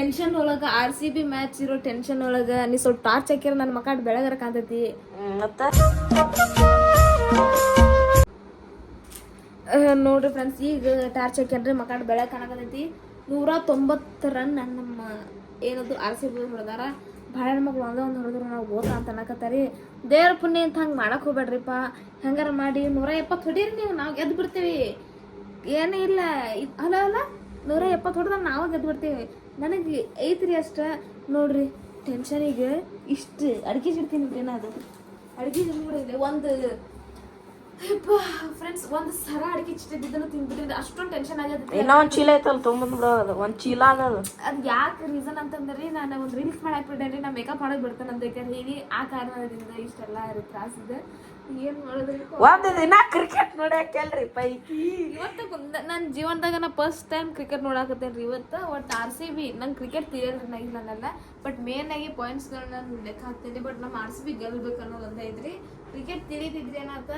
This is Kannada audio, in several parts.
ಟೆನ್ಷನ್ ಒಳಗ ಆರ್ ಸಿ ಬಿ ಮ್ಯಾಚ್ ಇರೋ ಟೆನ್ಷನ್ ಒಳಗ ನೀ ಸ್ವಲ್ಪ ಟಾರ್ಚ್ ಹಾಕಿರ ನನ್ನ ಮಕ್ಕ ಬೆಳಗರ ಕಾಂತತಿ ಮತ್ತ? ನೋಡ್ರಿ ಫ್ರೆಂಡ್ಸ್ ಈಗ ಟಾರ್ಚ್ ಹಾಕ್ಯಾನ್ರಿ ಮಕ್ಕ ಬೆಳಗ್ಗೆ ಕಾಣಕತೈತಿ ನೂರ ತೊಂಬತ್ತು ರನ್ ನಮ್ಮ ಏನದು ಆರ್ ಸಿ ಬಿ ಹೊಡೆದಾರ. ಭಾಳ ಮಕ್ಳು ಒಂದೇ ಒಂದು ಹೊಡೆದ್ರು ನಾವು ಓದ್ತಾ ಅಂತ ಅನ್ನಕತ್ತಾರಿ. ದೇವ್ರ ಪುಣ್ಯ ಅಂತ ಹಂಗೆ ಮಾಡಕ್ ಹೋಗ್ಬೇಡ್ರಿಪ್ಪ ಹೆಂಗಾರ ಮಾಡಿ ನೂರ ಎಪ್ಪತ್ತು ಹೊಡೀರಿ ನೀವು ನಾವು ಗೆದ್ದು ಬಿಡ್ತೀವಿ. ಏನೂ ಇಲ್ಲ ಇದು ಅಲ್ಲ ಅಲ್ಲ. ನೂರ ಎಪ್ಪತ್ತು ಹೊಡೆದಾಗ ನಾವು ಗೆದ್ದು ಬಿಡ್ತೀವಿ. ನನಗೆ ಐತ್ರಿ ಅಷ್ಟ. ನೋಡ್ರಿ ಟೆನ್ಷನಿಗೆ ಇಷ್ಟು. ಅಡ್ಗೆ ಜಿಡ್ತೀನಿ ಅದು ಅಡ್ಗೆ ಸಿಡ್ಬಿಡಿದೆ ಒಂದು ಫ್ರೆಂಡ್ಸ್ ಒಂದು ಸರ ಅಡಿಕೆ ಚಿಟ್ಟಿದ್ದನ್ನು ತಿಂದ್ಬಿಟ್ಟಿದ್ರೆ ಅಷ್ಟೊಂದು ಟೆನ್ಷನ್ ಆಗ್ಯದ ಇನ್ನೂ ಒಂದ್ ಚೀಲ ಐತಲ್ಲ ತೊಗೊಂಬಂದು ಬಿಡೋದು ಒಂದು ಚೀಲ ಆಗದ. ಅದು ಯಾಕೆ ರೀಸನ್ ಅಂತಂದ್ರೆ ನಾನು ಒಂದು ರೀಲ್ಸ್ ಮಾಡಿ ಹಾಕ್ಬಿಟ್ಟೇನ್ರಿ ನಾ ಮೇಕಪ್ ಮಾಡೋದು ಬಿಡ್ತಾನೆ ಅಂತ. ಹೇಳಿ ಆ ಕಾರಣದಿಂದ ಇಷ್ಟೆಲ್ಲ ತ್ರಾಸ ಇದೆ. ಏನು ಮಾಡೋದ್ರಿ? ಒಂದ್ ದಿನ ಕ್ರಿಕೆಟ್ ನೋಡ್ಯಾಕಲ್ರಿ ಪೈಕಿ. ಇವತ್ತು ನನ್ನ ಜೀವನದಾಗ ನಾ ಫಸ್ಟ್ ಟೈಮ್ ಕ್ರಿಕೆಟ್ ನೋಡಾಕತ್ತೇನೆ ರೀ ಇವತ್ತು. ಒಟ್ಟು ಆರ್ ಸಿ ಬಿ ನಂಗೆ ಕ್ರಿಕೆಟ್ ತಿಳಿಯಲ್ರಿ ನಾ ಇಲ್ಲನಲ್ಲ ಬಟ್ ಮೇನ್ ಆಗಿ ಪಾಯಿಂಟ್ಸ್ಗಳನ್ನ ನಾನು ಲೆಕ್ಕ ಹಾಕ್ತೇನೆ. ಬಟ್ ನಮ್ಮ ಆರ್ ಸಿ ಬಿ ಗೆಲ್ಬೇಕು ಅನ್ನೋದು ಒಂದೇ ಐತ್ರಿ. ಕ್ರಿಕೆಟ್ ತಿಳಿದಿದ್ರೆ ಏನಾತ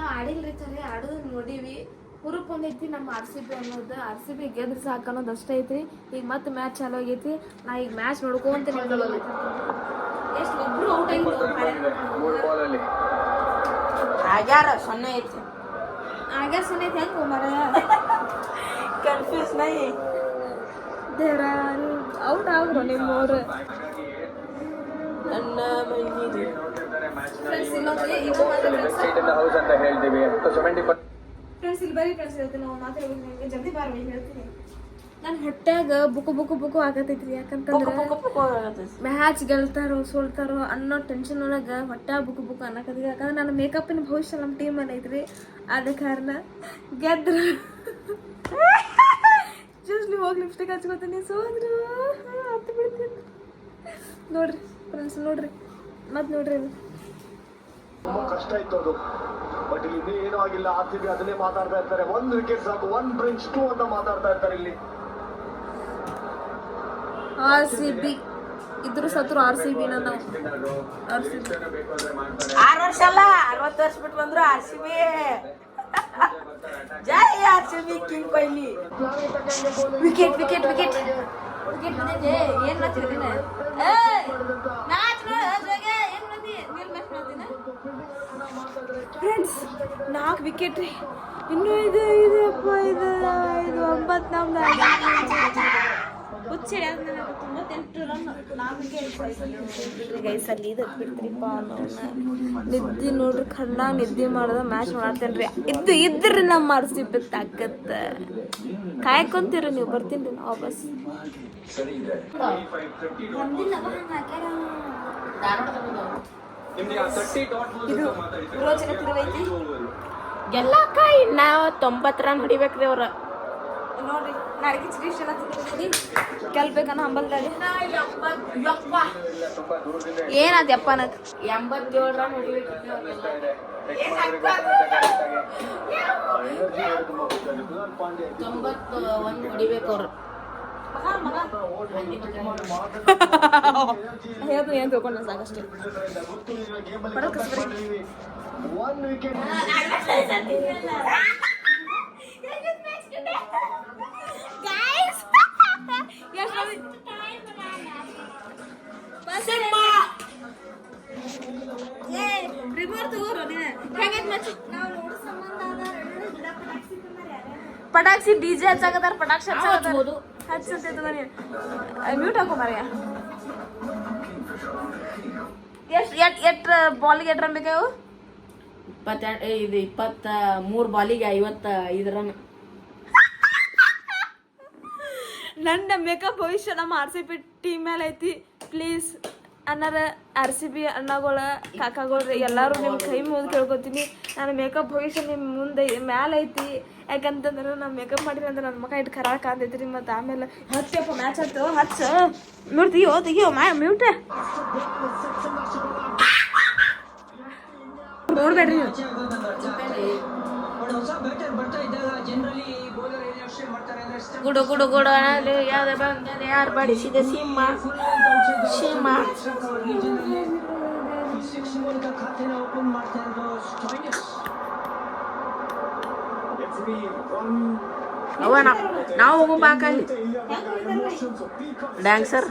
ನಾವು ಆಡಿಲ್ರಿ ಖರೆ ಆಡೋದು ನೋಡೀವಿ. ಹುರುಪ್ ಬಂದೈತಿ ನಮ್ಮ ಆರ್ ಸಿ ಬಿ ಅನ್ನೋದು. ಆರ್ ಸಿ ಬಿ ಗೆದ್ರೆ ಸಾಕು ಅನ್ನೋದು ಅಷ್ಟೇ ಐತ್ರಿ. ಈಗ ಮತ್ತೆ ಮ್ಯಾಚ್ ಚಾಲು ಆಗೈತಿ. ನಾ ಈಗ ಮ್ಯಾಚ್ ನೋಡ್ಕೊಂತ ಎಷ್ಟು ಒಬ್ರು ಔಟ್ ಆಗಿತ್ತು ಆಗ್ಯಾರ ಸೊನ್ನೆ ಐತಿ. ಆಗ ಸೊನ್ನೆ ಹೆಂಗ್ ಮರ ಕನ್ಫ್ಯೂಸ್ ನೈ ದೇವ್ರ ಔಟ್ ಆದ್ರು ನಿಮ್ಮವ್ರು. ನನ್ನ ಹೌಸ್ ಅಂತ ಹೇಳ್ತೀವಿ. ಫ್ರೆಂಡ್ಸ್ ಇಲ್ಲಿ ಬರೀ ಫ್ರೆಂಡ್ಸ್ ಹೇಳ್ತೀನಿ. ನಾವು ಮಾತಾಡ್ಬೇಕು ನಿಮಗೆ ಜಲ್ದಿ ಬಾರ್ವಿ ಹೇಳ್ತೀನಿ. ನನ್ನ ಹೊಟ್ಯಾಗ ಬುಕು ಬುಕು ಬುಕು ಆಗತೈತ್ರಿ. ಯಾಕಂತಂದ್ರೆ ಮ್ಯಾಚ್ ಗೆಲ್ತಾರೋ ಸೋಲ್ತಾರೋ ಅನ್ನೋ ಟೆನ್ಷನ್ ಒಳಗೆ ಹೊಟ್ಟೆ ಬುಕು ಬುಕು ಅನ್ನಕತ್ತೀವಿ ಯಾಕಂದ್ರೆ ನನ್ನ ಮೇಕಪ್ಪಿನ ಭವಿಷ್ಯ ನಮ್ಮ ಟೀಮಲ್ಲಿ ಐತ್ರಿ. ಆದ ಕಾರಣ ಗೆದ್ರ. ಜಸ್ಟ್ ನೀವು ಹೋಗಿ ಲಿಪ್ಸ್ಟಿಕ್ ಹಚ್ಕೋತೀನಿ. ಸೋದ್ರು. ಹತ್ತು ಬಿಡ್ತೀನಿ ನೋಡ್ರಿ ಫ್ರೆಂಡ್ಸ್ ನೋಡ್ರಿ. ಮತ್ತೆ ನೋಡ್ರಿ. ತುಂಬಾ ಕಷ್ಟ ಇತ್ತು ಅದು. ಬಟ್ ಇಲ್ಲಿ ಏನೂ ಆಗಿಲ್ಲ. ಆರ್ ಸಿ ಬಿ ಅದನ್ನೇ ಮಾತಾಡ್ತಾ ಇರ್ತಾರೆ. ಒಂದ್ ವಿಕೆಟ್ ಸಾಕು. ಒನ್ ಬ್ರಿಂಚ್ ಟೂ ಅಂತ ಮಾತಾಡ್ತಾ ಇರ್ತಾರೆ ಇಲ್ಲಿ. ಆರ್ ಸಿ ಬಿ ಇದ್ರು ಸತ್ರು ಆರ್ ಸಿ ಬಿ ನಾವು ಆರ್ ಸಿ ಬಿ ಆರ್ ವರ್ಷ ಅಲ್ಲ ಅರವತ್ತು ವರ್ಷ ಬಿಟ್ಟು ಬಂದ್ರು ಆರ್ ಸಿ ಬಿ ಜೈ R C B king Kohli wicket wicket wicket wicket ಏನ್ ಮಾಡ್ತಿರ್ತೀನಿ ಫ್ರೆಂಡ್ಸ್ ನಾಲ್ಕು ವಿಕೆಟ್ ರೀ. ಇನ್ನೂ ಇದು ಇದು ಅಪ್ಪ ಇದು ಇದು ಒಂಬತ್ತು ನಮ್ದು ಹುಚ್ಚಿ ತೊಂಬತ್ತೆಂಟು ರನ್ ಗೈಸ್ ಅಲ್ಲಿ ಇದು ಬಿಡ್ತೀರಿಪ್ಪ ಅನ್ನೋನ ನಿದ್ದೆ ನೋಡ್ರಿ ಕಣ್ಣಾಗ ನಿದ್ದೆ ಮಾಡೋದ ಮ್ಯಾಚ್ ಮಾಡ್ತೇನೆ ರೀ. ಇದ್ದು ಇದ್ರಿ ನಮ್ಮ ಮಾರ್ಸಿ ತಾಕತ್ತ ಕಾಯ್ಕೊಂತೀರಿ ನೀವು ಬರ್ತೀನಿ ರೀ ನಾವು ವಾಪಸ್. ಇದು. ರೋಚನೆ ತಿರುವೈತಿ? ಗೆಲ್ಲಕ್ಕ ಇನ್ನ ತೊಂಬತ್ತರ ರನ್ ಹೊಡಿಬೇಕ್ರಿ ಅವ್ರ. ನೋಡ್ರಿ ನಾಡಿಗೆ ಚಿಕಿತ್ಸೆ ಎಲ್ಲ ತಿಂದಿರ್ತೀನಿ ಗೆಲ್ಬೇಕನ್ನೋ ಹಂಬಲ್ದಾಗ ಏನಾದ ಯಪ್ಪ ಅನ್ನೋದು? ಎಂಬತ್ತೇಳು ರನ್ ಹೊಡಿಬೇಕು ತೊಂಬತ್ತು ಒಂದು ಹೊಡಿಬೇಕು ಅವ್ರು. ಹೇಳ್ದು ಏನು ತಿಳ್ಕೊಂಡ ಸಾಕಷ್ಟೇ ಒನ್ ವಿಕೆಟ್ ಪಟಾಕ್ಸಿ ಡಿಜೆ ಹಚ್ಚಾಕತ್ತಾರ ಪಟಾಕ್ಷಿ ಹಚ್ಚಾಕತ್ತಾರ ಹಚ್ಚಂತೆ ತಗೋನಿ ಮ್ಯೂಟ್ ಹಾಕೋ ಮರ್ಯ. ಎಷ್ಟು ಎಟ್ ಎಟ್ ಬಾಲಿಗೆ ಎಟ್ ರನ್ ಬೇಕಾವು ಇಪ್ಪತ್ತೆರಡು ಇದು ಇಪ್ಪತ್ತ ಮೂರು ಬಾಲಿಗೆ ಐವತ್ತ ಐದು ರನ್ ನನ್ನ ಮೇಕಪ್ ಭವಿಷ್ಯ ನಮ್ಮ ಆರ್ ಸಿ ಪಿ ಟೀಮ್ ಮೇಲೆ ಐತಿ. ಪ್ಲೀಸ್ ಅನ್ನಾರ ಆರ್ ಸಿ ಬಿ ಅಣ್ಣಗಳ ಕಾಕಾಗಳ ಎಲ್ಲರೂ ನಿಮ್ಮ ಕೈ ಮುಂದೆ ಕೇಳ್ಕೊತೀನಿ. ನನ್ನ ಮೇಕಪ್ ಭವಿಷ್ಯ ನಿಮ್ಮ ಮುಂದೆ ಮ್ಯಾಲ ಐತಿ. ಯಾಕಂತಂದ್ರೆ ನಾನು ಮೇಕಪ್ ಮಾಡಿರಿ ಅಂದ್ರೆ ನನ್ನ ಮಗ ಇಟ್ಟು ಖರಾಕ್ ಕಾಣ್ತೈತಿ ರೀ ಮತ್ತು ಆಮೇಲೆ ಹಚ್ಚಪ್ಪ ಮ್ಯಾಚ್ ಆಯ್ತು, ಹಚ್ಚ. ಮ್ಯೂಟ್ ತೆಗಿಯೋ ತೆಗಿಯೋ, ಮಾ ಮ್ಯೂಟ್ ನೋಡ್ಬೇಡ್ರಿ ಗುಡು ಗುಡು ಗುಡು ಅನ್ನಲಿ ಯಾವ್ದು ಬಂದರೆ ಯಾರು ಬಡಿಸಿದ ಸಿಂಹ ಸಿಂಹ ಎಫ್ ಬಿ ಒನ್ ಅವ ನಾವು ನಾವು ಹೋಗೋ ಬಾಕಲ್ಲಿ dancer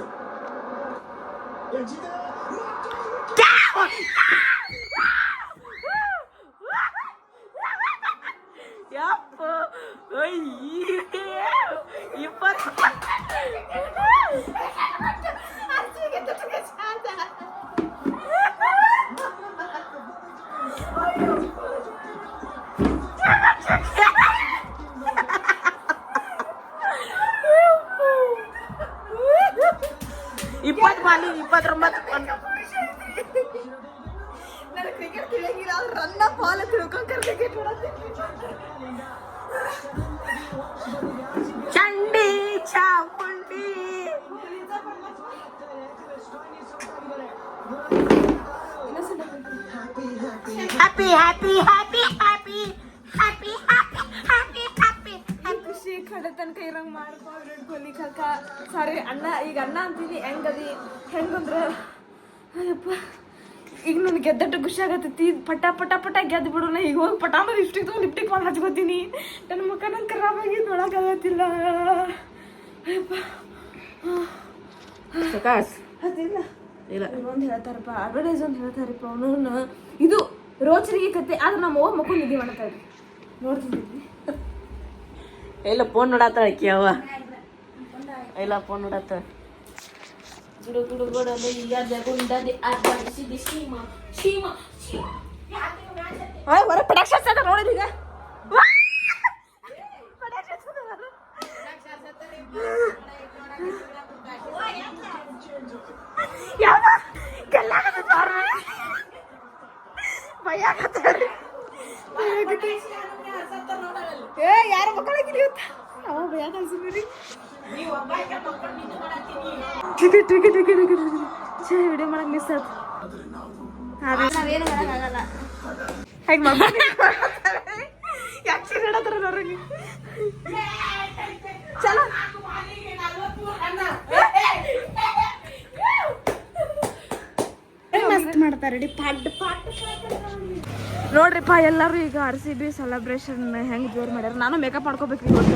happy happy happy happy happy happy happy ಖುಷಿ ಕಡೆ ತನಕ ಇರಂಗ್ ಮಾಡ್ಕೊಂಡ್ರೆ ಕೊಲಿ ಕಾಕ ಸಾರಿ ಅಣ್ಣ ಈಗ ಅಣ್ಣ ಅಂತೀನಿ. ಹೆಂಗದಿ ಹೆಂಗಂದ್ರೆ ಅಯ್ಯಪ್ಪ ಈಗ ನನಗೆ ಗೆದ್ದಟ್ಟು ಖುಷಿ ಆಗತ್ತೈತಿ ಪಟ ಪಟ ಪಟ ಗೆದ್ದು ಬಿಡೋಣ. ಈಗ ಹೋಗಿ ಪಟಾನ ಲಿಪ್ಟಿಕ್ ತೊಗೊಂಡು ಲಿಪ್ಟಿಕ್ ಮಾಡಿ ಹಚ್ಕೋತೀನಿ. ನನ್ನ ಮುಖ ನಂಗೆ ಖರಾಬ್ ಆಗಿ ನೋಡೋಕ್ಕಾಗತ್ತಿಲ್ಲ ಅಯ್ಯಪ್ಪ. ಅದಿಲ್ಲ. ಇಲ್ಲ. ಒಂದು ಹೇಳ್ತಾರಪ್ಪ. ಅಡ್ವರ್ಟೈಸ್ ಒಂದು ಹೇಳ್ತಾರಪ್ಪ ಅವನು ಇದು ರೋಚರಿಗೆ ಕತೆ ಆದ್ರೆ ನಮ್ಮ ಅವ್ವ ಮಕ್ಕಳು ನಿಧಿ ಮಾಡ್ತಾರೆ ನೋಡ್ತಿದ್ವಿ. ಇಲ್ಲ ಫೋನ್ ನೋಡತ್ತಾಳ ಅಕ್ಕಿ ಅವ್ವ. ಇಲ್ಲ ಫೋನ್ ನೋಡತ್ತಾಳ ಗುಡು ಗುಡು ಗುಡಲು ಯಾದ ಗುಂಡದಿ ಸೀಮಾ ಸೀಮಾ ಸೀಮಾ ಸೀಮ ಹೊರ ಪಟಾಕ್ಷ ನೋಡಿದ ಈಗ ಟಿಕೆಟ್ ಟಿಕೆಟ್ ಟಿಕೆಟ್ ಟಿಕೆಟ್ ಛೇ ವಿಡಿಯೋ ಮಾಡಕ್ ಮಿಸ್ ಆಯ್ತು ನಾವೇನು ಮಾಡಕ್ಕಾಗಲ್ಲ ಹೇಗೆ ಮಾಡ್ಬೋದು ಯಾಕೆ ಅವ್ರಿಗೆ ಚಲೋ. ಮಸ್ತ್ ಮಾಡ್ತಾರೆ ನೋಡ್ರಿಪ್ಪ, ಎಲ್ಲರೂ ಈಗ ಆರ್ ಸಿ ಬಿ ಸೆಲೆಬ್ರೇಷನ್ ಹೆಂಗ್ ಜೋರ್ ಮಾಡ್ಯಾರ. ನಾನು ಮೇಕಪ್ ಮಾಡ್ಕೋಬೇಕು ಖುಷಿ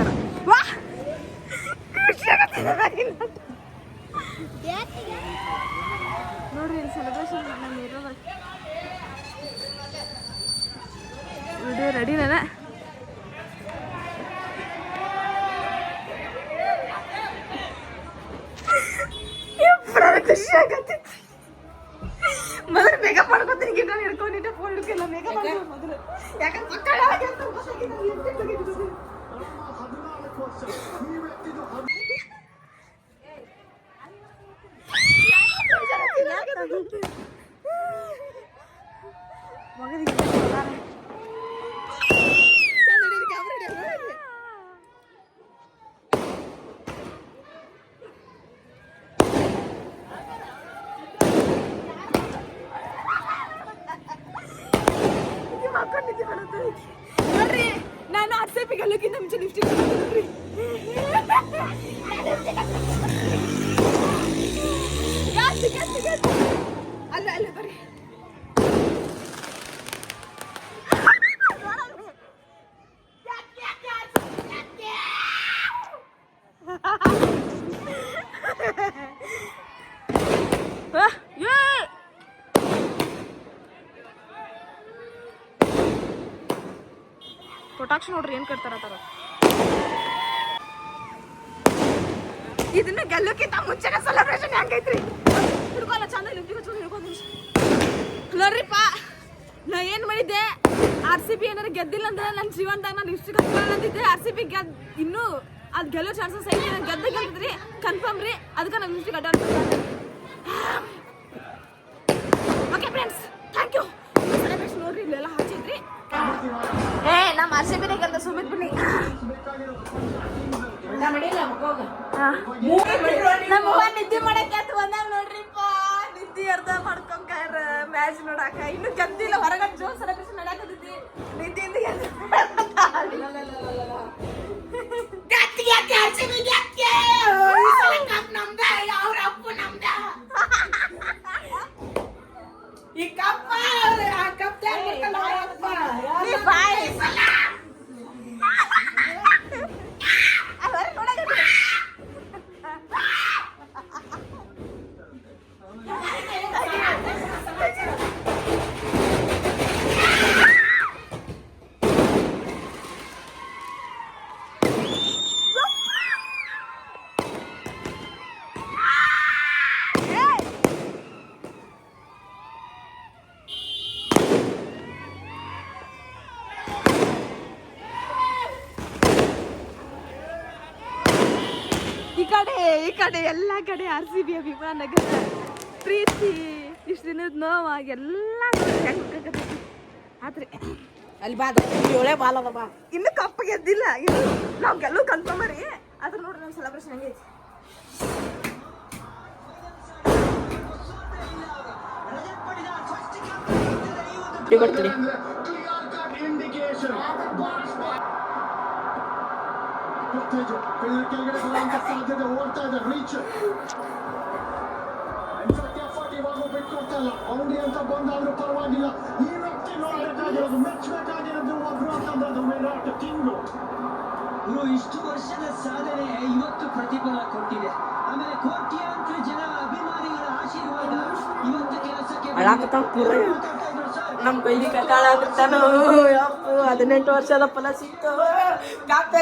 ನೋಡ್ರಿ ಸೆಲೆಬ್ರೇಷನ್ ವಿಡಿಯೋ ರೆಡಿ ನಾನು? ಖುಷಿ ಆಗತ್ತೈತಿ ಮೊದಲು ಮೇಕಪ್ ಮಾಡ್ಕೊತೀನಿ ಗಿಡ ಹಿಡ್ಕೊಂಡಿಟ್ಟೆ ಫೋನ್ ಹಿಡ್ಕಿಲ್ಲ ಮೇಕಪ್ ಮಾಡ್ಕೊಂಡು ಮೊದಲು ಯಾಕಂದ್ರೆ ಮಕ್ಕಳ ಹಾಗೆ ಅಂತ ಗೊತ್ತಾಗಿಲ್ಲ, lipstick ತೆಗಿತಿದ್ದೀನಿ. ಮಗನಿಗೆ ಅಲ್ಲ ಅಲ್ಲ ಬರ್ರಿ ಆ, ಏ! ಪಟಾಕ್ಷಿ ನೋಡ್ರಿ ಏನ್ ಕಟ್ತಾರ ತರ ಇದನ್ನ ಗೆಲ್ಲಕ್ಕಿಂತ ಮುಂಚೆನೆ ಸೆಲೆಬ್ರೇಷನ್ ಹೆಂಗೈತ್ರಿ ಹಿಡ್ಕೊಲ್ಲ ಚಂದ ಲಿಫ್ಟಿಗೆ ಹಚ್ಕೊಂಡು ಹಿಡ್ಕೊಂಡು ನೋಡ್ರಿಪ್ಪ ನಾ ಏನ್ ಮಾಡಿದ್ದೆ? ಆರ್ ಸಿ ಬಿ ಏನಾರ ಗೆದ್ದಿಲ್ಲ ಅಂದ್ರೆ ನನ್ನ ಜೀವನದಾಗ ನಾನು ಇಷ್ಟು ಅಂದಿದ್ದೆ ಆರ್ ಸಿ ಬಿ ಗೆದ್ ಇನ್ನೂ ಅದು ಗೆಲ್ಲೋ ಚಾನ್ಸಸ್ ಐತಿ. ನಾನು ಗೆದ್ದ ಗೆಲ್ತದ್ರಿ ಕನ್ಫರ್ಮ್ ರೀ. ಅದಕ್ಕೆ ನಾನು ಇಷ್ಟು ಗಡ್ಡ okay friends thank you celebration ನೋಡ್ರಿ ಇಲ್ಲೆಲ್ಲ ಹಚ್ಚಿದ್ರಿ ಏ ನಮ್ಮ ಆರ್ ಸಿ ಬಿನೇ ಗೆದ್ದ ಸುಮಿತ್ ಬಿಡಿ. ನಮ್ಮ ನಿದ್ದೆ ಮಾಡಕ್ಕೆ ಅಂತ ಬಂದಾಗ ಗೆದ್ದಿ ಅರ್ಧ ಮಾಡ್ಕೊಂಕಾರ ಮ್ಯಾಚ್ ನೋಡಾಕ. ಇನ್ನು ಗೆದ್ದಿಲ್ಲ ಹೊರಗಡೆ ಜೋರ್ ಸರಕಸ್ ನಡಾಕತ್ತಿದ್ದಿ ನಿದ್ದಿಂದ ಗೆದ್ದಿ ಕಡೆ ಎಲ್ಲ ಕಡೆ ಆರ್ ಸಿ ಬಿ ಅಭಿಮಾನಗಳ ಪ್ರೀತಿ ಇಷ್ಟು ದಿನದ ನೋವಾಗಿ ಎಲ್ಲ ಆದ್ರೆ ಅಲ್ಲಿ ಬಾ ಏಳೇ ಬಾಲ್ ಬಾ ಇನ್ನು ಕಪ್ಪ ಗೆದ್ದಿಲ್ಲ ಇನ್ನು ನಾವು ಗೆಲ್ಲ ಕನ್ಫರ್ಮ್ ರೀ. ಅದ್ರ ನೋಡ್ರಿ ನಮ್ಮ ಸೆಲೆಬ್ರೇಷನ್ ಹಂಗೆ ಬರ್ತೀನಿ ಗೊತ್ತೇಜು ಕೆಳಗಡೆ ಬರುವಂತ ಸಾಧ್ಯತೆ ಓಡ್ತಾ ಇದೆ ರೀಚ್ ಎಫರ್ಟ್ ಇವಾಗ ಬಿಟ್ಕೊಡ್ತಲ್ಲ ಬೌಂಡ್ರಿ ಅಂತ ಬಂದಾದ್ರೂ ಪರವಾಗಿಲ್ಲ ಈ ವ್ಯಕ್ತಿ ನೋಡಬೇಕಾಗಿರೋದು ಮೆಚ್ಚಬೇಕಾಗಿರೋದು ಒಬ್ರು ಅಂತಂದ್ರೆ ಅದು ವಿರಾಟ್ ಕಿಂಗ್ ಇವು ಇಷ್ಟು ವರ್ಷದ ಸಾಧನೆ ಇವತ್ತು ಪ್ರತಿಫಲ ಕೊಟ್ಟಿದೆ ಆಮೇಲೆ ಕೋಟ್ಯಾಂತರ ಜನ ಅಭಿಮಾನಿಗಳ ಆಶೀರ್ವಾದ ಇವತ್ತು ಕೆಲಸಕ್ಕೆ ನಮ್ ಕೈಲಿ ಕಟ್ಟಾಳ ಬಿಡ್ತಾನು ಹದಿನೆಂಟು ವರ್ಷದ ಫಲ ಸಿಕ್ತು ಕಾಪ್ತಾ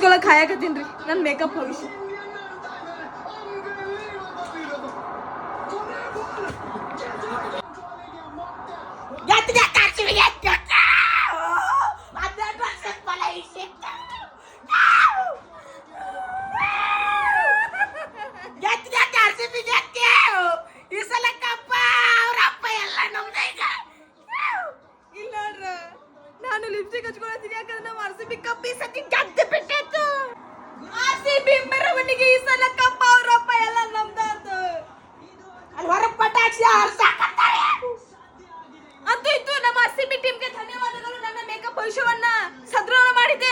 ಹಚ್ಕೊಳಕ್ ಹಾಯಕತ್ತೀನಿ ನನ್ನ ಮೇಕಪ್ ಹೋಗಿಸಿ. ಅಂತೂ ಇತ್ತು ನಮ್ಮ ಟೀಮ್ಗೆ ನನ್ನ ಮೇಕಪ್ ಮಾಡಿದೆ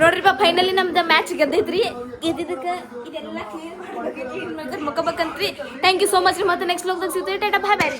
ನೋಡ್ರಿಪ್ಪ ಫೈನಲಿ ನಮ್ದು ಮ್ಯಾಚ್ ಗೆದ್ದೈತ್ರಿ ಗೆದ್ದಿದ್ದಕ್ಕೆ ಇದೆಲ್ಲ ಕ್ಲಿಯರ್ ಮಾಡ್ಬೇಕು ಮುಖಬೇಕಂತ್ರಿ ಥ್ಯಾಂಕ್ ಯು ಸೋ ಮಚ್ ರೀ. ಮತ್ತೆ ನೆಕ್ಸ್ಟ್ ಲೋಕದಾಗ ಸಿಗ್ತೀವಿ. ಟಾಟಾ ಬಾಯ್ ಬಾಯ್